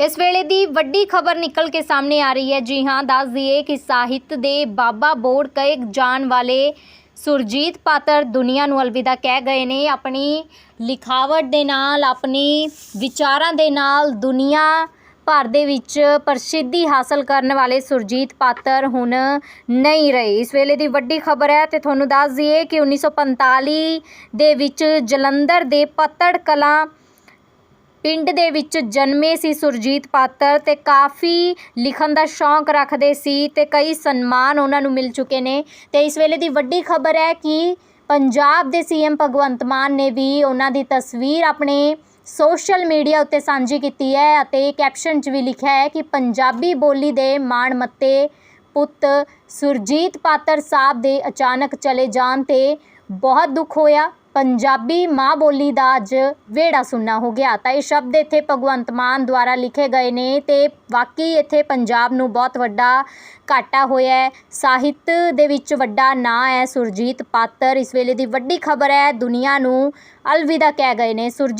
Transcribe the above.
ਇਸ ਵੇਲੇ ਦੀ ਵੱਡੀ ਖਬਰ ਨਿਕਲ ਕੇ ਸਾਹਮਣੇ ਆ ਰਹੀ ਹੈ। ਜੀ ਹਾਂ, ਦੱਸ ਦਈਏ ਕਿ ਸਾਹਿਤ ਦੇ ਬਾਬਾ ਬੋੜ ਕਹੇ ਜਾਣ ਵਾਲੇ ਸੁਰਜੀਤ ਪਾਤਰ ਦੁਨੀਆ ਨੂੰ ਅਲਵਿਦਾ ਕਹਿ ਗਏ ਨੇ। ਆਪਣੀ ਲਿਖਾਵਟ ਦੇ ਨਾਲ, ਆਪਣੀ ਵਿਚਾਰਾਂ ਦੇ ਨਾਲ ਦੁਨੀਆ ਭਰ ਦੇ ਵਿੱਚ ਪ੍ਰਸਿੱਧੀ ਹਾਸਲ ਕਰਨ ਵਾਲੇ ਸੁਰਜੀਤ ਪਾਤਰ ਹੁਣ ਨਹੀਂ ਰਹੇ। ਇਸ ਵੇਲੇ ਦੀ ਵੱਡੀ ਖਬਰ ਹੈ ਤੇ ਤੁਹਾਨੂੰ ਦੱਸ ਦਈਏ ਕਿ 1945 ਦੇ ਵਿੱਚ ਜਲੰਧਰ ਦੇ ਪੱਤੜ ਕਲਾਂ ਪਿੰਡ ਦੇ ਵਿੱਚ ਜਨਮੇ ਸੀ ਸੁਰਜੀਤ ਪਾਤਰ ਤੇ ਕਾਫੀ ਲਿਖਣ ਦਾ ਸ਼ੌਂਕ ਰੱਖਦੇ ਸੀ ਤੇ ਕਈ ਸਨਮਾਨ ਉਹਨਾਂ ਨੂੰ ਮਿਲ ਚੁੱਕੇ ਨੇ। ਤੇ ਇਸ ਵੇਲੇ ਦੀ ਵੱਡੀ ਖਬਰ ਹੈ ਕਿ ਪੰਜਾਬ ਦੇ ਸੀਐਮ ਭਗਵੰਤ ਮਾਨ ਨੇ ਵੀ ਉਹਨਾਂ ਦੀ ਤਸਵੀਰ ਆਪਣੇ ਸੋਸ਼ਲ ਮੀਡੀਆ ਉੱਤੇ ਸਾਂਝੀ ਕੀਤੀ ਹੈ ਅਤੇ ਕੈਪਸ਼ਨ 'ਚ ਵੀ ਲਿਖਿਆ ਹੈ ਕਿ ਪੰਜਾਬੀ ਬੋਲੀ ਦੇ ਮਾਣ ਮੱਤੇ ਪੁੱਤ ਸੁਰਜੀਤ ਪਾਤਰ ਸਾਹਿਬ ਦੇ ਅਚਾਨਕ ਚਲੇ ਜਾਣ ਤੇ ਬਹੁਤ ਦੁੱਖ ਹੋਇਆ। ਪੰਜਾਬੀ ਮਾਂ ਬੋਲੀ ਦਾ ਅੱਜ ਵੇੜਾ ਸੁਣਨਾ ਹੋ ਗਿਆ। ਤਾਂ ਇਹ ਸ਼ਬਦ ਇੱਥੇ ਭਗਵੰਤ ਮਾਨ ਦੁਆਰਾ ਲਿਖੇ ਗਏ ਨੇ ਤੇ ਵਾਕਈ ਇੱਥੇ ਪੰਜਾਬ ਨੂੰ ਬਹੁਤ ਵੱਡਾ ਘਾਟਾ ਹੋਇਆ ਹੈ। ਸਾਹਿਤ ਦੇ ਵਿੱਚ ਵੱਡਾ ਨਾਂ ਹੈ ਸੁਰਜੀਤ ਪਾਤਰ। ਇਸ ਵੇਲੇ ਦੀ ਵੱਡੀ ਖਬਰ ਹੈ, ਦੁਨੀਆ ਨੂੰ ਅਲਵਿਦਾ ਕਹਿ ਗਏ ਨੇ ਸੁਰਜੀਤ।